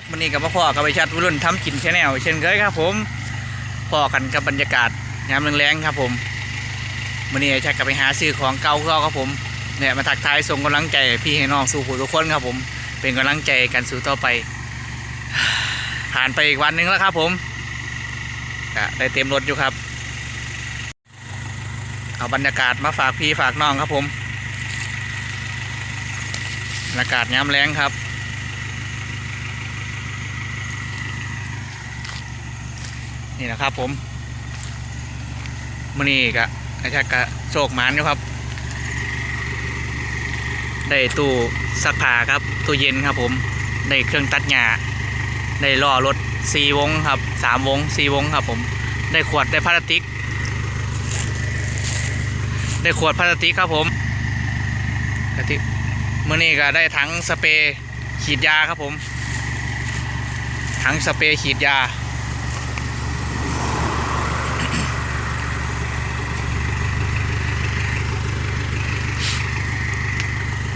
บวันนี้กับพ่อกับไปชัดวรุ่นทำกินชาแนลเช่นเคยครับ ผมพ่อกันกับบรรยากาศยามแรงๆครับผมวันนี้ไอ้ชัดกับไปหาซื้อของเก่าก็ครับผมเนี่ยมาทักทายส่งกำลังใจพี่ให้น้องสู่ผู้ทุกคนครับผม เป็นกำลังใจกันสู่ต่อไป ผ่านไปอีกวันหนึงแล้วครับ ผมได้เต็มรถอยู่ครับ เอาบรรยากาศมาฝากพี่ฝากน้องครับผม บรรยากาศย้ำแรงครับ นี่นะครับผมมื่อนี้ก็อาจารย์ก็โชคมานอยู่ครับ ได้ตู้ซักผ้าครับตู้เย็นครับผมได้เครื่องตัดหญ้าได้ล้อรถสี่วงครับสามวงสี่วงครับผมได้ขวดได้พลาสติก ได้ขวดพลาสติกครับผมกะทิมื่อนี้ก็ได้ถังสเปรย์ฉีดยาครับผมถังสเปรย์ฉีดยา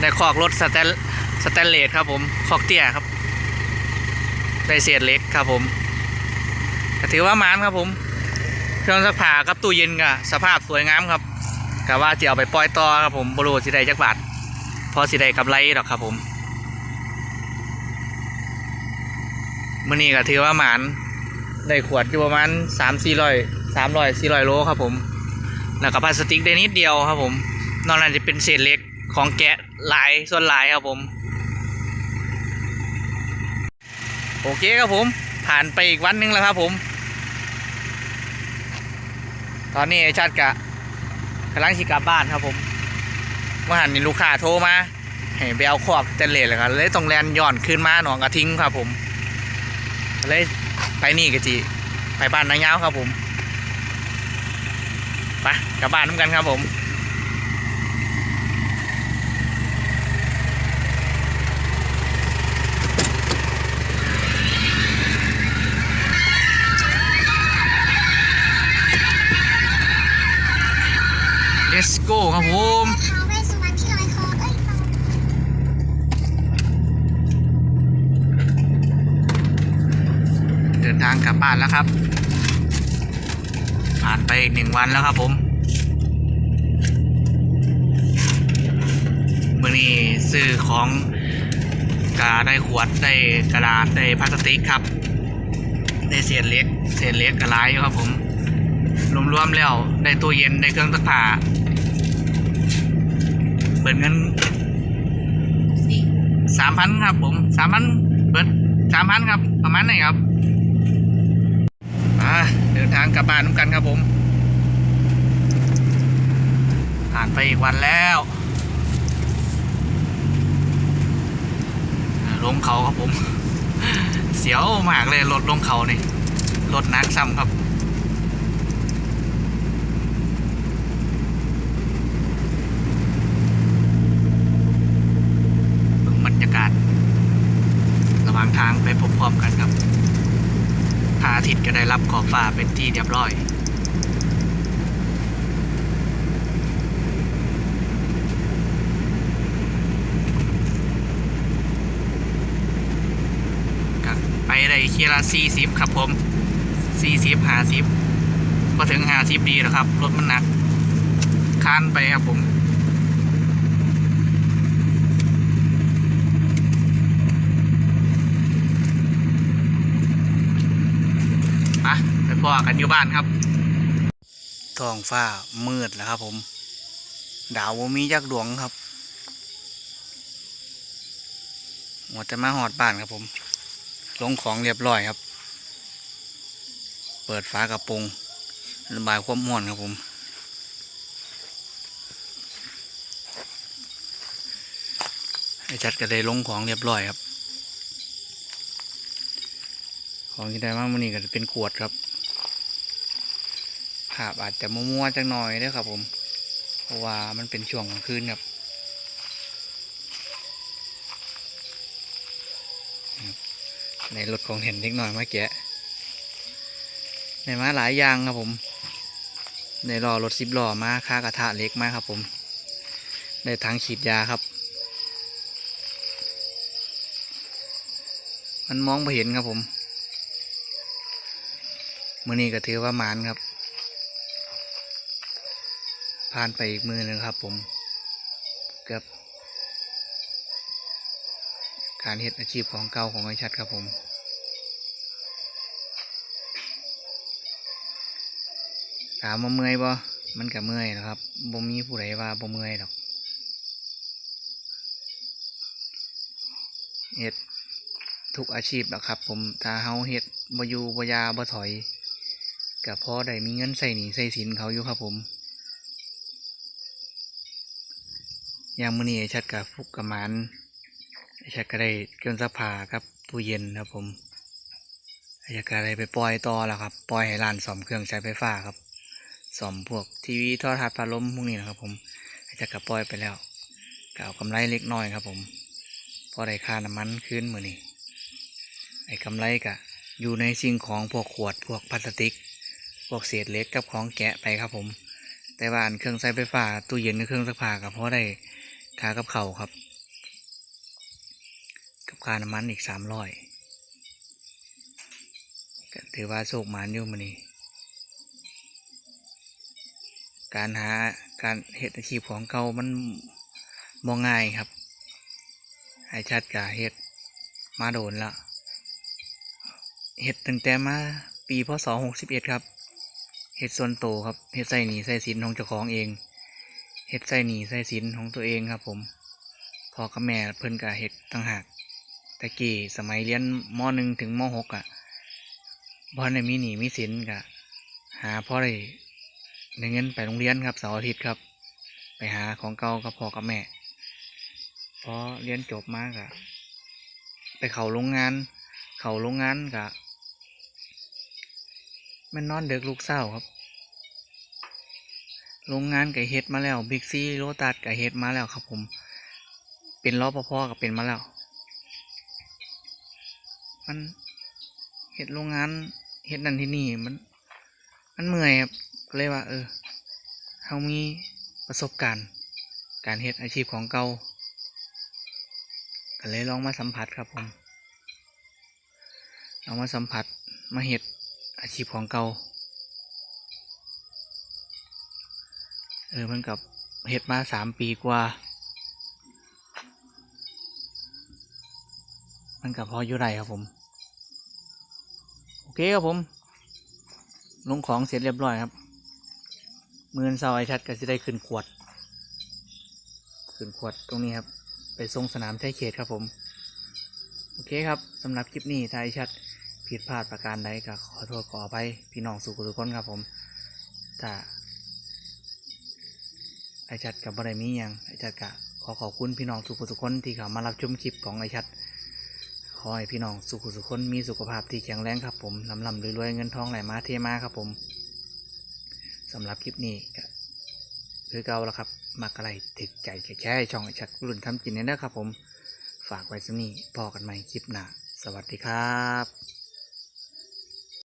ได้คอกรถสแตนสแตนเลสครับผมคอกเตี้ยครับ ได้เศษเหล็กครับผมถือว่ามานครับผมเครื่องซักผ้ากับตู้เย็นก็สภาพสวยงามครับกะว่าจะเอาไปปล่อยต่อครับผมบรูสิได้จักบาทพอสิได้กำไรหรอกครับผมมื่อนี้ก็ถือว่าหมานได้ขวดอยู่ประมาณสามสี่ร้อยสามร้อยสี่ร้อยโลครับผม แล้วก็พลาสติกได้นิดเดียวครับผม นอกนั้นจะเป็นเศษเหล็ก ของแกะลายส่วนลายครับผม โอเคครับผม ผ่านไปอีกวันหนึงแล้วครับผม ตอนนี้ไอ้ชัดกะกำลังสิกลับบ้านครับผมเมื่อหันนี่ลูกค้าโทรมาให้ไปเอาขอบเตนเลสเลยครับเลยต้องแลนย้อนขึ้นมาหนองกระทิ้งครับผมเลยไปนี่กะจีไปบ้านนางยาวครับผมไปกลับบ้านน้ำกันครับผม let's go ครับผม ท้าว เวสสุวรรณที่ลอยคอเดินทางกลับบ้านแล้วครับ ผ่านไปอีกหนึ่งวันแล้วครับผมมื่อนี้ซื้อของกาได้ขวดได้กระดาษได้พลาสติกครับ ได้เศษเล็กเศษเล็กกระไรครับผมรวมๆแล้วได้ตู้เย็นได้เครื่องซักผ้า เบิดเงินสามพันครับ ผมสามพันเบิดสามพันครับ ประมาณไหนครับอ่าเดินทางกลับบ้านน้ำกันครับผม ผ่านไปอีกวันแล้วอ่าลงเขาครับผม เสียวมากเลยรถลงเขานี่รถนักซ้ำครับ เบิ่งบรรยากาศ ระหว่างทางไปพร้อมๆกันครับพระอาทิตย์ก็ได้รับขอบฟ้าเป็นที่เรียบร้อยครับไปได้เคียละสี่สิบครับผมสี่สิบห้าสิบพอถึงห้าสิบดีแล้วครับ รถมันหนักคานไปครับผม อะไปพ่อกันอยู่บ้านครับท้องฟ้ามืดแล้วครับผม ดาวมีจักดวงครับหมดแต่มาหอดบ้านครับผม ลงของเรียบร้อยครับ เปิดฝากระโปรงระบายความร้อนครับผม ไอ้จัดก็ได้ลงของเรียบร้อยครับ ของที่ได้มากมันนี่ก็จะเป็นขวดครับภาพอาจจะมัวๆจังหน่อยด้วยครับผม เพราะว่ามันเป็นช่วงกลางคืนครับ ในรถของเห็นเล็กหน่อยเมื่อกี้ในมาหลายอย่างครับผม ในรอรถสิบล้อมาค่ากระทะเล็กมากครับผม ในทางฉีดยาครับ มันมองไม่เห็นครับผม มือนี้ก็ถือว่าหมานครับ ผ่านไปอีกมือหนึ่งครับ ผมกับการเฮ็ดอาชีพของเก่าของไอชัดครับผมถามว่าเมื่อยบ่มันก็เมื่อยนะครับบ่มีผู้ใดว่าบ่เมื่อยหรอกเฮ็ดทุกอาชีพหรอกครับ ผมถ้าเฮาเฮ็ดบ่อยู่บ่ยาบ่ถอย ก็พอได้มีเงินใส่หนี้ใส่สินเขาอยู่ครับผมอย่างมื้อนี้ไอชัดกับฟุกกับมันไอชัดก็ได้เครื่องซักผ้ากับตู้เย็นครับผมไอชัดก็ได้ไปปล่อยต่อแล้วครับปล่อยให้ร้านซ่อมเครื่องใช้ไฟฟ้าครับซ่อมพวกทีวีโทรทัศน์พัดลมพวกนี้นะครับ ผมอาจจะกระปล่อยไปแล้วก็เอากำไรเล็กน้อยครับ ผมพอได้ค่าน้ำมันคืนมือนี้ไอ้กำไรก็อยู่ในสิ่งของพวกขวดพวกพลาสติก พวกเศษเหล็กกับของแกะไปครับผม แต่ว่าอันเครื่องใช้ไฟฟ้าตู้เย็นกับเครื่องซักผ้าก็พอได้ค่ากับเข่าครับ กับค่าน้ำมันอีกสามร้อยถือว่าโชคหมานอยู่มือนี้การหาการเฮ็ดอาชีพของเก่ามันบ่ง่ายครับไอชัดกับเฮ็ดมาโดนละเฮ็ดตั้งแต่มาปีพศหกสิบเอ็ดครับ เฮ็ดส่วนโตครับเฮ็ดใส่หนีใส่สินของเจ้าของเองเฮ็ดใส่หนีใส่สินของตัวเองครับ ผมพ่อกับแม่เพิ่นกับเฮ็ดต่างหากแต่กี้สมัยเรียนมหนึ่งถึงมหกอะบ่ได้มีหนีมีสินกะ หาพ่อได้ในเงินไปโรงเรียนครับเสาร์อาทิตย์ครับ ไปหาของเก่ากับพ่อกับแม่พอเรียนจบมากะไปเข้าโรงงาน เข้าโรงงานกะ มันนอนเด็กลูกเศร้าครับ โรงงานกับเฮ็ดมาแล้วบิ๊กซีโรตัสกับเฮ็ดมาแล้วครับ ผม เป็นรอปภกับเป็นมาแล้ว มันเฮ็ดโรงงานเฮ็ดนั่นที่นี่มัน มันเมื่อยครับก็เลยว่า เออเขามีประสบการณ์ การเฮ็ดอาชีพของเก่าก็เลยลองมาสัมผัสครับผมลองมาสัมผัสมาเฮ็ด อาชีพของเกาเออมันกับเฮ็ดมาสามปีกว่า มันกับพออยู่ไรครับผม โอเคครับผม ลงของเสร็จเรียบร้อยครับ มืออนเสาไอชัดก็จะได้ขึ้นขวด ขึ้นขวดตรงนี้ครับ ไปส่งสนามใช้เขตครับผม โอเคครับสำหรับคลิปนี้ถ้าไอชัด ผิดพลาดประการใดก็ขอโทษขออภัยพี่น้องสุขุทุกคนครับผมถ้าไอชัดกับบารมีหยังไอชัดกะขอขอบคุณพี่น้องสุขุทุกคนที่เข้ามารับชมคลิปของไอชัดขอให้พี่น้องสุขุสุขคนมีสุขภาพที่แข็งแรงครับผมลำลำรวยๆเงินทองไหลมาเทมาครับผมสำหรับคลิปนี้ก็คือเก่าแล้วครับมักอะไรติดใจแค่ช่องไอชัดรุ่นทำกินเนี่ยนะครับผมฝากไว้สักนี้พอกันใหม่คลิปหน้าสวัสดีครับ